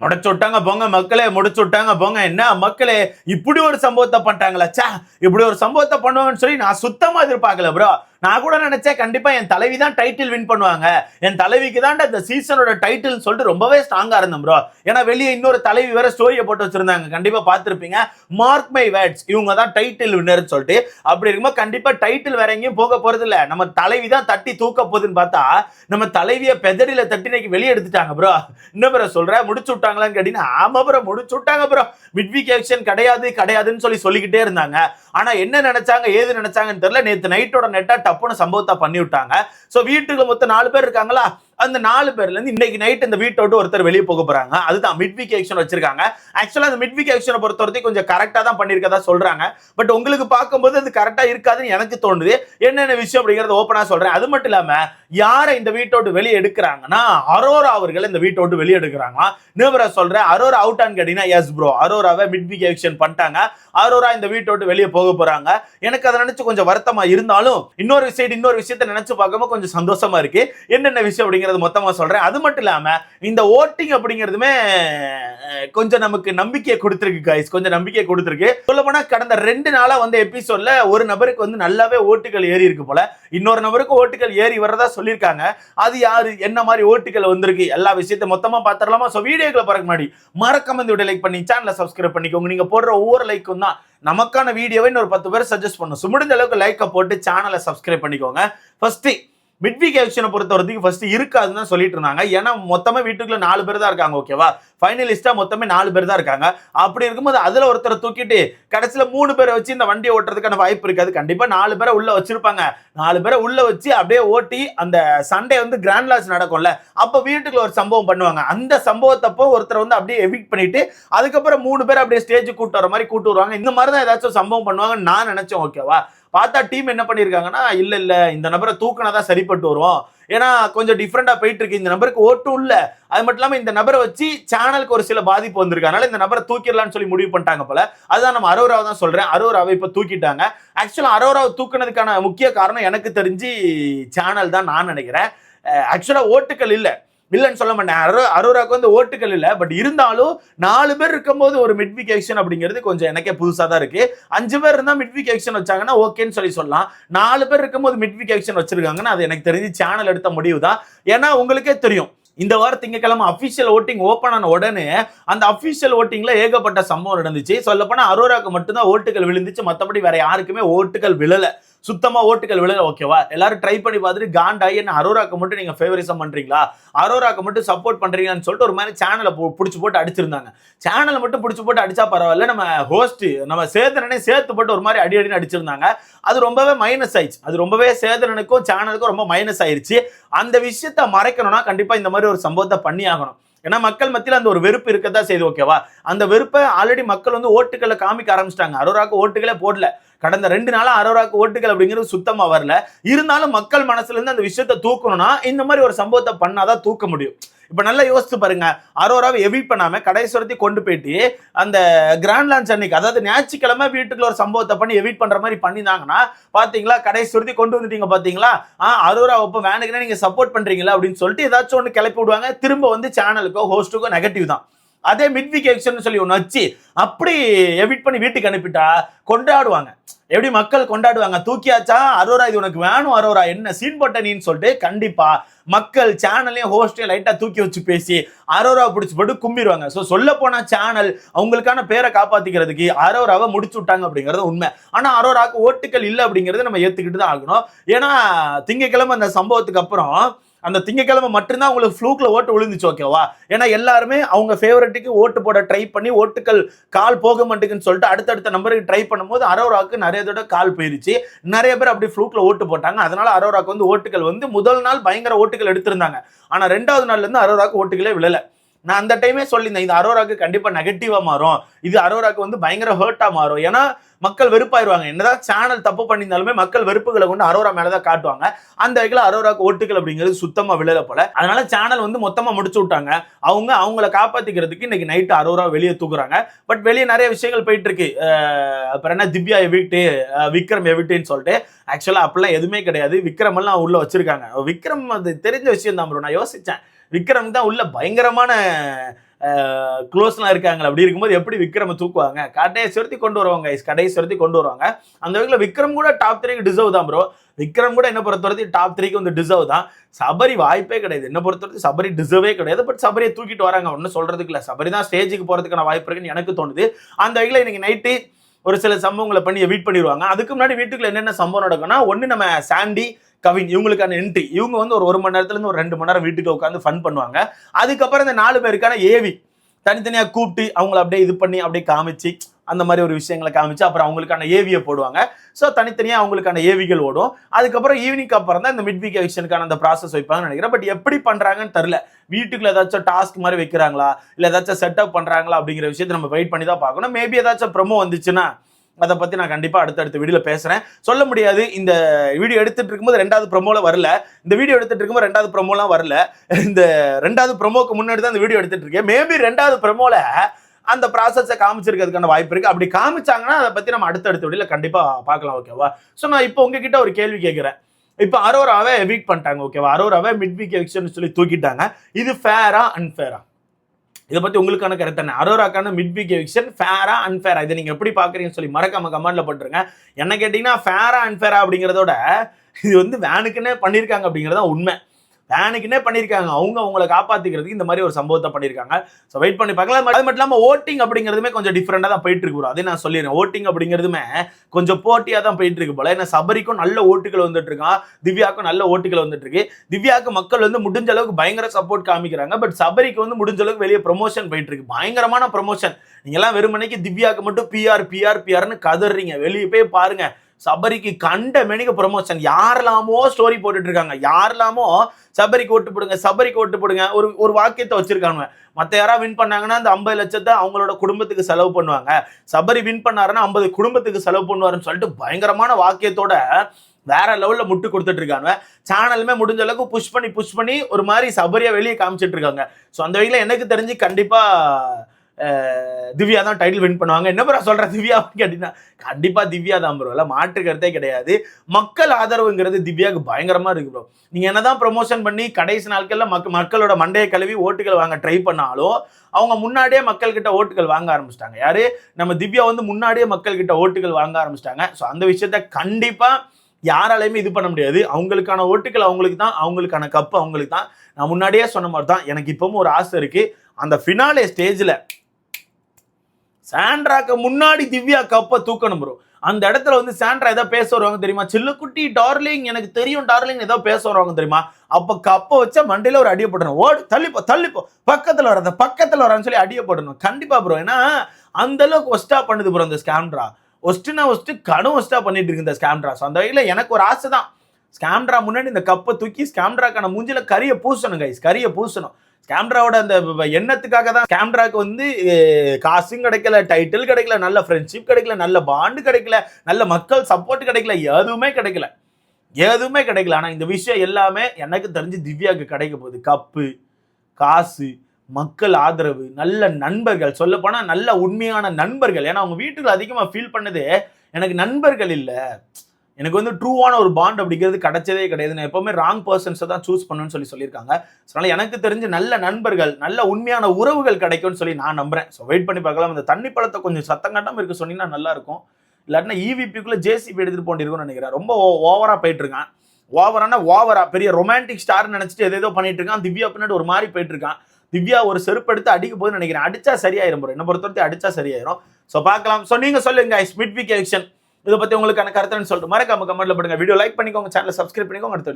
முடிச்சு விட்டாங்க போங்க மக்களே முடிச்சு விட்டாங்க போங்க. என்ன மக்களே இப்படி ஒரு சம்பவத்தை பண்ணிட்டாங்களா? ச்சே இப்படி ஒரு சம்பவத்தை பண்ணுவாங்கன்னு சொல்லி நான் சுத்தமா எதிர்பார்க்கல ப்ரோ நான் கூட நினைச்சேன் கண்டிப்பா என் தலைவி தான் டைட்டில் வின் பண்ணுவாங்க. என் தலைவிக்கு தான் இந்த சீசனோட டைட்டில் சொல்லிட்டு ரொம்பவே ஸ்ட்ராங்கா இருந்தேன் ப்ரோ ஏன்னா வெளியே இன்னொரு தலைவி வேற ஸ்டோரியை போட்டு வச்சிருந்தாங்க. கண்டிப்பா பார்த்துருப்பீங்க. மார்க் மை வேட்ஸ் இவங்க தான் டைட்டில் வின்னர்னு சொல்லிட்டு. அப்படி இருக்கும்போது கண்டிப்பா டைட்டில் வேற எங்கேயும் போக போறது இல்ல. நம்ம தலைவி தான் தட்டி தூக்க போகுதுன்னு பார்த்தா நம்ம தலைவிய பெதடியில தட்டி இன்னைக்கு வெளியே எடுத்துட்டாங்க ப்ரோ இன்னும் ப்ரோ சொல்ற? முடிச்சு விட்டாங்களான்னு கேட்டீங்கன்னா ஆமா ப்ரோ முடிச்சு விட்டாங்க ப்ரோ மிட்வீக் ஆக்ஷன் கிடையாது கிடையாதுன்னு சொல்லி சொல்லிக்கிட்டே இருந்தாங்க. ஆனா என்ன நினைச்சாங்க ஏது நினைச்சாங்கன்னு தெரியல. நேத்து நைட்டோட நெட்டா டப்புன்னு சம்பவத்தை பண்ணி விட்டாங்க சோ வீட்டுக்கு மொத்தம் நாலு பேர் இருக்காங்களா? அந்த நாலு பேர்ல இருந்து இன்னைக்கு நைட் இந்த வீட்டை விட்டு ஒருத்தர் வெளியே போக போறாங்க. அதுதான் மிட் வீக் ஆக்ஷன் வச்சிருக்காங்க ஆக்சுவலா அந்த மிட் வீக் ஆக்ஷனை பொறுத்த வரைக்கும் கொஞ்சம் கரெக்டா தான் பண்ணிருக்கதா சொல்றாங்க. பட் உங்களுக்கு பார்க்கும்போது அது கரெக்டா இருக்காதுன்னு எனக்கு தோணுது. என்னென்ன விஷயம் அப்படிங்கறத ஓப்பனா சொல்றேன். அது மட்டும் இல்லாம யாரை இந்த வீட்டை விட்டு வெளியே எடுக்கிறாங்கன்னா அரோரா அவர்கள் இந்த வீட்டை விட்டு வெளியே எடுக்கிறாங்களா? நிபுரா சொல்றேன் அரோரா அவுட் ஆன் கேட்டீங்கன்னா எஸ் ப்ரோ அரோராவை மிட் வீக் ஆக்ஷன் பண்ணிட்டாங்க. அரோரா இந்த வீட்டை விட்டு வெளியே போக போறாங்க. எனக்கு அதை நினைச்சு கொஞ்சம் வருத்தமா இருந்தாலும் இன்னொரு சைடு இன்னொரு விஷயத்த நினைச்சு பார்க்கும்போது கொஞ்சம் சந்தோஷமா இருக்கு. என்னென்ன விஷயம் அப்படிங்கிறது மொத்தமாக சொல்கிறேன் அது மட்டும் இல்லாமல் இந்த ஓட்டிங் அப்படிங்கிறதுமே கொஞ்சம் நமக்கு நம்பிக்கையை கொடுத்துருக்கு கைஸ் கொஞ்சம் நம்பிக்கையை கொடுத்துருக்கு. சொல்ல கடந்த ரெண்டு நாளாக வந்த எபிசோடில் ஒரு நபருக்கு வந்து நல்லாவே ஓட்டுகள் ஏறி இருக்கு போல. இன்னொரு நபருக்கு ஓட்டுகள் ஏறி வர்றதா சொல்லியிருக்காங்க. அது யார்? என்ன மாதிரி ஓட்டுகள் வந்திருக்கு? எல்லா விஷயத்தையும் மொத்தமாக பார்த்துடலாமா? ஸோ வீடியோக்களை போறதுக்கு முன்னாடி மறக்காம இந்த வீடியோ லைக் பண்ணி சேனலை சப்ஸ்கிரைப் பண்ணிக்கோங்க. நீங்கள் போடுற ஒவ்வொரு லைக்கும் தான் நமக்கான வீடியோவை இன்னொரு பத்து பேர் சஜஸ்ட் பண்ணும். So, முடிஞ்ச அளவுக்கு லைக்கை போட்டு சேனலை சப்ஸ்கிரைப் பண்ணிக்கோங்க. ஃபஸ்ட்டு மிட்வீக் எலெக்ஷனை பொறுத்த வரைக்கும் ஃபர்ஸ்ட் இருக்காதுன்னு தான் சொல்லிட்டு இருந்தாங்க. ஏன்னா மொத்தமாக வீட்டுக்குள்ள நாலு பேர் தான் இருக்காங்க ஓகேவா ஃபைனலிஸ்டா மொத்தமே நாலு பேர் தான் இருக்காங்க. அப்படி இருக்கும்போது அதுல ஒருத்தரை தூக்கிட்டு கடைசியில மூணு பேரை வச்சு இந்த வண்டியை ஓட்டுறதுக்கான வாய்ப்பு இருக்காது. கண்டிப்பா நாலு பேரை உள்ள வச்சிருப்பாங்க. நாலு பேரை உள்ள வச்சு அப்படியே ஓட்டி அந்த சண்டே வந்து கிராண்ட் லாஸ் நடக்கும்ல. அப்ப வீட்டுக்குள்ள ஒரு சம்பவம் பண்ணுவாங்க. அந்த சம்பவத்தப்போ ஒருத்தர் வந்து அப்படியே எவிக் பண்ணிட்டு அதுக்கப்புறம் மூணு பேர் அப்படியே ஸ்டேஜ் கூட்டு வர மாதிரி கூட்டு வருவாங்க. இந்த மாதிரி தான் ஏதாச்சும் சம்பவம் பண்ணுவாங்கன்னு நான் நினைச்சேன் ஓகேவா பார்த்தா டீம் என்ன பண்ணியிருக்காங்கன்னா இல்லை இல்லை இந்த நபரை தூக்கினா தான் சரிப்பட்டு வரும் ஏன்னா கொஞ்சம் டிஃப்ரெண்டாக போயிட்டு இருக்கு இந்த நபருக்கு ஓட்டும் இல்லை. அது மட்டும் இல்லாமல் இந்த நபரை வச்சு சேனலுக்கு ஒரு சில பாதிப்பு வந்திருக்கு. அதனால இந்த நபரை தூக்கிடலாம்னு சொல்லி முடிவு பண்ணிட்டாங்க போல. அதுதான் நம்ம அரோராவை தான் சொல்கிறேன் அரோராவை இப்போ தூக்கிட்டாங்க. ஆக்சுவலாக அரோராவை தூக்குனதுக்கான முக்கிய காரணம் எனக்கு தெரிஞ்சு சேனல் தான் நான் நினைக்கிறேன். ஆக்சுவலாக ஓட்டுகள் இல்லை. இல்லைன்னு சொல்ல மாட்டேன். அரோ அரோராக்கு வந்து ஓட்டுகள் இல்லை பட் இருந்தாலும் நாலு பேர் இருக்கும்போது ஒரு மிட்விக் ஆக்ஷன் அப்படிங்கிறது கொஞ்சம் எனக்கே புதுசாக தான் இருக்கு. அஞ்சு பேர் இருந்தால் மிட்விக் ஆக்ஷன் வச்சாங்கன்னா ஓகேன்னு சொல்லி சொல்லலாம். நாலு பேர் இருக்கும்போது மிட்விக் ஆக்ஷன் வச்சிருக்காங்கன்னா அது எனக்கு தெரிஞ்சு சேனல் எடுத்த முடிவு தான். ஏன்னா உங்களுக்கே தெரியும். இந்த வாரம் திங்கக்கிழமை அஃபிஷியல் ஓட்டிங் ஓப்பன் ஆன உடனே அந்த அஃபிஷியல் ஓட்டிங்ல ஏகப்பட்ட சம்பவம் நடந்துச்சு. சொல்லப்போனால் அரோராக்கு மட்டும்தான் ஓட்டுகள் விழுந்துச்சு. மற்றபடி வேற யாருக்குமே ஓட்டுகள் விழலை. சுத்தமா ஓட்டுகள் விழுக ஓகேவா எல்லாரும் ட்ரை பண்ணி பார்த்துட்டு காண்டாகி என்ன அரோராக்கு மட்டும் நீங்க ஃபேவரிசம் பண்றீங்களா? அரோராக்கு மட்டும் சப்போர்ட் பண்றீங்கன்னு சொல்லிட்டு ஒரு மாதிரி சேனலை பிடிச்சி போட்டு அடிச்சிருந்தாங்க. சேனலை மட்டும் பிடிச்சி போட்டு அடிச்சா பரவாயில்ல நம்ம ஹோஸ்ட் நம்ம சேதனனே சேர்த்து போட்டு ஒரு மாதிரி அடி அடின்னு அடிச்சிருந்தாங்க. அது ரொம்பவே மைனஸ் ஆயிடுச்சு. அது ரொம்பவே சேதனனுக்கும் சேனலுக்கும் ரொம்ப மைனஸ் ஆயிடுச்சு அந்த விஷயத்த மறைக்கணும்னா கண்டிப்பா இந்த மாதிரி ஒரு சம்பவத்தை பண்ணி ஆகணும். ஏன்னா மக்கள் மத்தியில் அந்த ஒரு வெறுப்பு இருக்கதான் செய்து ஓகேவா அந்த வெறுப்பை ஆல்ரெடி மக்கள் வந்து ஓட்டுகளை காமிக்க ஆரம்பிச்சிட்டாங்க. அரோராக்கு ஓட்டுகளே போடல. கடந்த ரெண்டு நாளாக அரோராக்கு ஓட்டுகள் அப்படிங்கிறது சுத்தமாக வரல. இருந்தாலும் மக்கள் மனசுலேருந்து அந்த விஷயத்தை தூக்கணும்னா இந்த மாதிரி ஒரு சம்பவத்தை பண்ணாதான் தூக்க முடியும். இப்போ நல்லா யோசித்து பாருங்க. அரோராவை எவிட் பண்ணாமல் கடைசுரத்தி கொண்டு போயிட்டு அந்த கிராண்ட் லான்ச் அன்னைக்கு அதாவது ஞாயிற்றுக்கிழமை வீட்டுக்குள்ள ஒரு சம்பவத்தை பண்ணி எவிட் பண்ணுற மாதிரி பண்ணியிருந்தாங்கன்னா பார்த்தீங்களா கடைசுரத்தி கொண்டு வந்துட்டீங்க பார்த்தீங்களா ஆ அரோரா இப்போ வேணுக்குன்னா நீங்கள் சப்போர்ட் பண்ணுறீங்களா அப்படின்னு சொல்லிட்டு ஏதாச்சும் ஒன்று கிளப்பி விடுவாங்க. திரும்ப வந்து சேனலுக்கோ ஹோஸ்ட்டுக்கோ நெகட்டிவ் தான். அதே மிட்விக் எக்ஷன் சொல்லி ஒன்று வச்சு அப்படி எவிட் பண்ணி வீட்டுக்கு அனுப்பிட்டா கொண்டாடுவாங்க. எப்படி மக்கள் கொண்டாடுவாங்க? தூக்கியாச்சா? அரோரா இது உனக்கு வேணும் அரோரா என்ன? சீன் போட்ட நீன்னு சொல்லிட்டு கண்டிப்பா மக்கள் சேனலையும் ஹோஸ்டையும் லைட்டா தூக்கி வச்சு பேசி அரோரா பிடிச்சி போட்டு கும்பிடுவாங்க. ஸோ சொல்ல போனா சேனல் அவங்களுக்கான பேரை காப்பாத்திக்கிறதுக்கு அரோராவை முடிச்சு விட்டாங்க அப்படிங்கிறது உண்மை. ஆனா அரோராவுக்கு ஓட்டுகள் இல்லை அப்படிங்கறத நம்ம ஏத்துக்கிட்டு தான் ஆகணும். ஏன்னா திங்கக்கிழமை அந்த சம்பவத்துக்கு அப்புறம் அந்த திங்கக்கிழமை மட்டும்தான் உங்களுக்கு ஃப்ளூக்கில் ஓட்டு விழுந்துச்சு ஓகேவா ஏன்னா எல்லாருமே அவங்க ஃபேவரட்டுக்கு ஓட்டு போட ட்ரை பண்ணி ஓட்டுக்கள் கால் போக மாட்டேங்குன்னு சொல்லிட்டு அடுத்தடுத்த நம்பருக்கு ட்ரை பண்ணும்போது அரோராக்கு நிறைய தடவை கால் போயிருச்சு. நிறைய பேர் அப்படி ஃப்ளூக்கில் ஓட்டு போட்டாங்க. அதனால அரோராக்கு வந்து ஓட்டுகள் வந்து முதல் நாள் பயங்கர ஓட்டுகள் எடுத்திருந்தாங்க. ஆனால் ரெண்டாவது நாள்லேருந்து அரோராக்கு ஓட்டுகளே விழலை. நான் அந்த டைமே சொல்லியிருந்தேன் இது அரோராக்கு கண்டிப்பாக நெகட்டிவாக மாறும். இது அரோராக்கு வந்து பயங்கர ஹர்ட்டாக மாறும். ஏன்னா மக்கள் வெறுப்பாயிருவாங்க. என்னதான் சேனல் தப்பு பண்ணியிருந்தாலுமே மக்கள் வெறுப்புகளை கொண்டு அரோரா மேலே தான் காட்டுவாங்க. அந்த வகையில் அரோராக்கு ஓட்டுகள் அப்படிங்கிறது சுத்தமாக விழல போல. அதனால சேனல் வந்து மொத்தமாக முடிச்சு விட்டாங்க. அவங்க அவங்கள காப்பாற்றிக்கிறதுக்கு இன்னைக்கு நைட்டு அரோரா வெளியே தூக்குறாங்க பட் வெளியே நிறைய விஷயங்கள் போயிட்டு இருக்கு அப்புறம் என்ன திவ்யா எவிட்டு விக்ரம் எவிட்டுன்னு சொல்லிட்டு. ஆக்சுவலாக அப்படிலாம் எதுவுமே கிடையாது. விக்ரம் எல்லாம் உள்ள வச்சிருக்காங்க. விக்ரம் அது தெரிஞ்ச விஷயம் தான் ப்ரோ நான் யோசிச்சேன். விக்ரம் தான் உள்ள பயங்கரமான க்ளோஸ்லாம் இருக்காங்க அப்படி இருக்கும்போது எப்படி விக்ரம் தூக்குவாங்க? கடையை சுருத்தி கொண்டு வருவாங்க கடையை சுருத்தி கொண்டு வருவாங்க. அந்த வகையில் விக்ரம் கூட டாப் த்ரீக்கு டிசர்வ் தான் ப்ரோ விக்ரம் கூட என்ன பொறுத்த வரைக்கும் டாப் த்ரீக்கு வந்து டிசர்வ் தான். சபரி வாய்ப்பே கிடையாது. என்ன பொறுத்தவரைக்கும் சபரி டிசர்வே கிடையாது. பட் சபரியை தூக்கிட்டு வராங்க ஒன்றும் சொல்றதுக்கு இல்லை. சபரி தான் ஸ்டேஜுக்கு போறதுக்கான வாய்ப்பு இருக்குன்னு எனக்கு தோணுது. அந்த வகையில் இன்னைக்கு நைட்டு ஒரு சில சம்பவங்களை பண்ணி வீட் பண்ணிடுவாங்க. அதுக்கு முன்னாடி வீட்டுக்குள்ள என்னென்ன சம்பவம் நடக்கும்னா ஒன்று நம்ம சாண்டி கவின் இவங்களுக்கான என்ட்ரி இவங்க வந்து ஒரு ஒரு மணி நேரத்துலேருந்து ஒரு ரெண்டு மணி நேரம் வீட்டுக்கு உட்காந்து ஃபன் பண்ணுவாங்க. அதுக்கப்புறம் இந்த நாலு பேருக்கான ஏவி தனித்தனியாக கூப்பிட்டு அவங்கள அப்படியே இது பண்ணி அப்படியே காமிச்சு அந்த மாதிரி ஒரு விஷயங்களை காமிச்சு அப்புறம் அவங்களுக்கான ஏவியை போடுவாங்க. ஸோ தனித்தனியாக அவங்களுக்கான ஏவிகள் ஓடும். அதுக்கப்புறம் ஈவினிங் அப்புறம் தான் இந்த மிட் வீக் எலெக்ஷனுக்கான அந்த ப்ராசஸ் வைப்பாங்கன்னு நினைக்கிறேன். பட் எப்படி பண்ணுறாங்கன்னு தெரில வீட்டுக்குள்ள ஏதாச்சும் டாஸ்க் மாதிரி வைக்கிறாங்களா? இல்லை ஏதாச்சும் செட்டப் பண்ணுறாங்களா அப்படிங்கிற விஷயத்தை நம்ம வெயிட் பண்ணி தான் பார்க்கணும். மேபி ஏதாச்சும் ப்ரொமோ வந்துச்சுன்னா அதை பற்றி நான் கண்டிப்பாக அடுத்தடுத்த வீடியோல பேசுகிறேன் சொல்ல முடியாது இந்த வீடியோ எடுத்துட்டு இருக்கும்போது ரெண்டாவது ப்ரோமோல வரல. இந்த வீடியோ எடுத்துட்டு இருக்கும்போது ரெண்டாவது ப்ரொமோலாம் வரல. இந்த ரெண்டாவது ப்ரோமோக்கு முன்னாடி தான் இந்த வீடியோ எடுத்துகிட்டு இருக்கேன். மேபி ரெண்டாவது ப்ரொமோவில் அந்த ப்ராசஸை காமிச்சிருக்கிறதுக்கான வாய்ப்பு இருக்குது அப்படி காமிச்சாங்கன்னா அதை பற்றி நம்ம அடுத்தடுத்த வீடியோல கண்டிப்பாக பார்க்கலாம் ஓகேவா ஸோ நான் இப்போ உங்ககிட்ட ஒரு கேள்வி கேட்குறேன் இப்போ அரோராவை எவிக் பண்ணிட்டாங்க ஓகேவா அரோராவை மிட் வீக் எவிக்ஷன் சொல்லி தூக்கிட்டாங்க. இது ஃபேரா அன்ஃபேரா இதை பற்றி உங்களுக்கான கருத்து என்ன? அரோராக்கான மிட் வீக் எவிக்ஷன் ஃபேரா அன்ஃபேரா இதை நீங்கள் எப்படி பார்க்குறீங்கன்னு சொல்லி மறக்காம கமெண்ட்ல போட்டுருங்க. என்ன கேட்டிங்கன்னா ஃபேரா அன்ஃபேரா அப்படிங்கிறதோட இது வந்து வேனுக்குன்னே பண்ணியிருக்காங்க அப்படிங்கிறது தான் உண்மை. வேனுக்குன்னே பண்ணியிருக்காங்க அவங்க அவங்கள காப்பாற்றிக்கிறதுக்கு இந்த மாதிரி ஒரு சம்பவத்தை பண்ணியிருக்காங்க ஸோ வெயிட் பண்ணி பார்க்கலாம். அது மட்டும் இல்லாமல் ஓட்டிங் அப்படிங்கிறதுமே கொஞ்சம் டிஃப்ரெண்டாக தான் போயிட்டு இருக்கு அதே நான் சொல்லிடுறேன். ஓட்டிங் அப்படிங்கிறதுமே கொஞ்சம் போட்டியாக தான் போயிட்டு இருக்கு போல. ஏன்னா சபரிக்கும் நல்ல ஓட்டுகள் வந்துட்டு இருக்கான் திவ்யாக்கும் நல்ல ஓட்டுகள் வந்துட்டு இருக்கு. திவ்யாக்கு மக்கள் வந்து முடிஞ்ச அளவுக்கு பயங்கர சப்போர்ட் காமிக்கிறாங்க. பட் சபரிக்கு வந்து முடிஞ்ச அளவுக்கு வெளியே ப்ரொமோஷன் போயிட்டு இருக்கு. பயங்கரமான ப்ரொமோஷன் நீங்கெல்லாம் வெறுமனைக்கு திவ்யாக்கு மட்டும் பிஆர் பிஆர் பிஆர்னு கதறீங்க. வெளியே போய் பாருங்க. சபரிக்கு கண்ட மெனிக்கு ப்ரொமோஷன் யாரெல்லாமோ ஸ்டோரி போட்டுட்டு இருக்காங்க யாரெல்லாமோ சபரிக்கு ஓட்டு போடுங்க சபரிக்கு ஓட்டு போடுங்க. ஒரு ஒரு வாக்கியத்தை வச்சிருக்காங்க மற்ற யாராவது வின் பண்ணாங்கன்னா அந்த ஐம்பது லட்சத்தை அவங்களோட குடும்பத்துக்கு செலவு பண்ணுவாங்க. சபரி வின் பண்ணாருன்னா ஐம்பது குடும்பத்துக்கு செலவு பண்ணுவாருன்னு சொல்லிட்டு பயங்கரமான வாக்கியத்தோட வேற லெவலில் முட்டு கொடுத்துட்டு இருக்காங்க சேனலுமே முடிஞ்ச அளவுக்கு புஷ் பண்ணி புஷ் பண்ணி ஒரு மாதிரி சபரியாக வெளியே காமிச்சிட்டு இருக்காங்க ஸோ அந்த வகையில் எனக்கு தெரிஞ்சு கண்டிப்பாக திவ்யா தான் டைட்டில் வின் பண்ணுவாங்க. என்ன ப்ரோ சொல்கிற திவ்யா அப்படின்னா கண்டிப்பாக திவ்யா தான் ப்ரோ இல்லை மாற்று கருத்தே கிடையாது. மக்கள் ஆதரவுங்கிறது திவ்யாவுக்கு பயங்கரமாக இருக்குது ப்ரோ நீங்கள் என்ன தான் ப்ரொமோஷன் பண்ணி கடைசி நாட்களில் மக் மக்களோட மண்டையை கழுவி ஓட்டுகள் வாங்க ட்ரை பண்ணாலும் அவங்க முன்னாடியே மக்கள்கிட்ட ஓட்டுகள் வாங்க ஆரம்பிச்சிட்டாங்க. யாரு? நம்ம திவ்யா வந்து முன்னாடியே மக்கள்கிட்ட ஓட்டுகள் வாங்க ஆரம்பிச்சிட்டாங்க. ஸோ அந்த விஷயத்த கண்டிப்பாக யாராலையுமே இது பண்ண முடியாது. அவங்களுக்கான ஓட்டுகள் அவங்களுக்கு தான் அவங்களுக்கான கப்பு அவங்களுக்கு தான். நான் முன்னாடியே சொன்ன மாதிரி தான் எனக்கு இப்பவும் ஒரு ஆசை இருக்குது அந்த ஃபினாலே ஸ்டேஜில் சாண்ட்ராக்கு முன்னாடி திவ்யா கப்பை தூக்கணும் ப்ரோ அந்த இடத்துல வந்து சாண்ட்ரா ஏதோ பேச வருவாங்க தெரியுமா? சில்லுக்குட்டி டார்லிங் எனக்கு தெரியும் டார்லிங் ஏதோ பேச வருவாங்க தெரியுமா? அப்போ கப்பை வச்சா மண்டையில் ஒரு அடியை போடணும். ஓடு தள்ளிப்போ தள்ளிப்போ பக்கத்தில் வராத பக்கத்தில் வரான்னு சொல்லி அடியை போடணும். ப்ரோ ஏன்னா அந்த அளவுக்கு ஒஸ்டா பண்ணுது ப்ரோ இந்த ஸ்கேம்ட்ரா ஒஸ்ட்டுனா ஒஸ்ட்டு கடும் ஒஸ்டா பண்ணிட்டு இருக்கு இந்த ஸ்கேம்ட்ரா ஸோ அந்த வகையில் எனக்கு ஒரு ஆசை தான் ஸ்கேம்ட்ரா முன்னாடி இந்த கப்பை தூக்கி ஸ்கேம்ட்ராக்கான மூஞ்சில கரியை பூசணும் கைஸ் கரியை பூசணும். கேம்ராவோட அந்த எண்ணத்துக்காக தான் கேம்ராக்கு வந்து காசும் கிடைக்கல டைட்டில் கிடைக்கல நல்ல ஃப்ரெண்ட்ஷிப் கிடைக்கல நல்ல பாண்டு கிடைக்கல நல்ல மக்கள் சப்போர்ட் கிடைக்கல எதுவுமே கிடைக்கல. எதுவுமே கிடைக்கல. ஆனால் இந்த விஷயம் எல்லாமே எனக்கு தெரிஞ்சு திவ்யாவுக்கு கிடைக்க போகுது. கப்பு காசு மக்கள் ஆதரவு நல்ல நண்பர்கள். சொல்லப்போனால் நல்ல உண்மையான நண்பர்கள். ஏன்னா அவங்க வீட்டுக்கு அதிகமாக ஃபீல் பண்ணது எனக்கு நண்பர்கள் இல்லை. எனக்கு வந்து ட்ரூவான ஒரு பாண்ட் அப்படிங்கிறது கிடைச்சதே கிடையாது. நான் எப்பவுமே ராங் பர்சன்ஸை தான் சூஸ் பண்ணுன்னு சொல்லி சொல்லியிருக்காங்க. அதனால எனக்கு தெரிஞ்ச நல்ல நண்பர்கள் நல்ல உண்மையான உறவுகள் கிடைக்கும்னு சொல்லி நான் நம்புறேன். ஸோ வெயிட் பண்ணி பார்க்கலாம். இந்த தண்ணி பழத்தை கொஞ்சம் சத்தம் கட்டாமல் இருக்க சொன்னீங்கன்னா நல்லா இருக்கும் இல்லாட்டினா ஈவிபிக்குள்ளே ஜேசிபி எடுத்துட்டு போண்டிருக்கும்னு நினைக்கிறேன். ரொம்ப ஓவராக போயிட்டு இருக்கான் ஓவரான ஓவரா பெரிய ரொமான்டிக் ஸ்டார் நினச்சிட்டு எதேதோ பண்ணிட்டு இருக்கான். திவ்யா பின்னாடி ஒரு மாதிரி போயிட்டு இருக்கான் திவ்யா ஒரு செருப்பு எடுத்து அடிக்க போதுன்னு நினைக்கிறேன். அடிச்சா சரியாயிரும் என்ன பொறுத்தவரைக்கும் அடிச்சா சரியாயிரும். ஸோ பார்க்கலாம். ஸோ நீங்கள் சொல்லுங்க ஸ்மிட் வீக் எலெக்ஷன் இதை பற்றி உங்களுக்கான கருத்துன்னு சொல்லிட்டு மறக்காம கமெண்ட்ல போடுங்க. வீடியோ லைக் பண்ணிக்கோங்க சேனல் சப்ஸ்கிரைப் பண்ணிக்கோங்க அடுத்த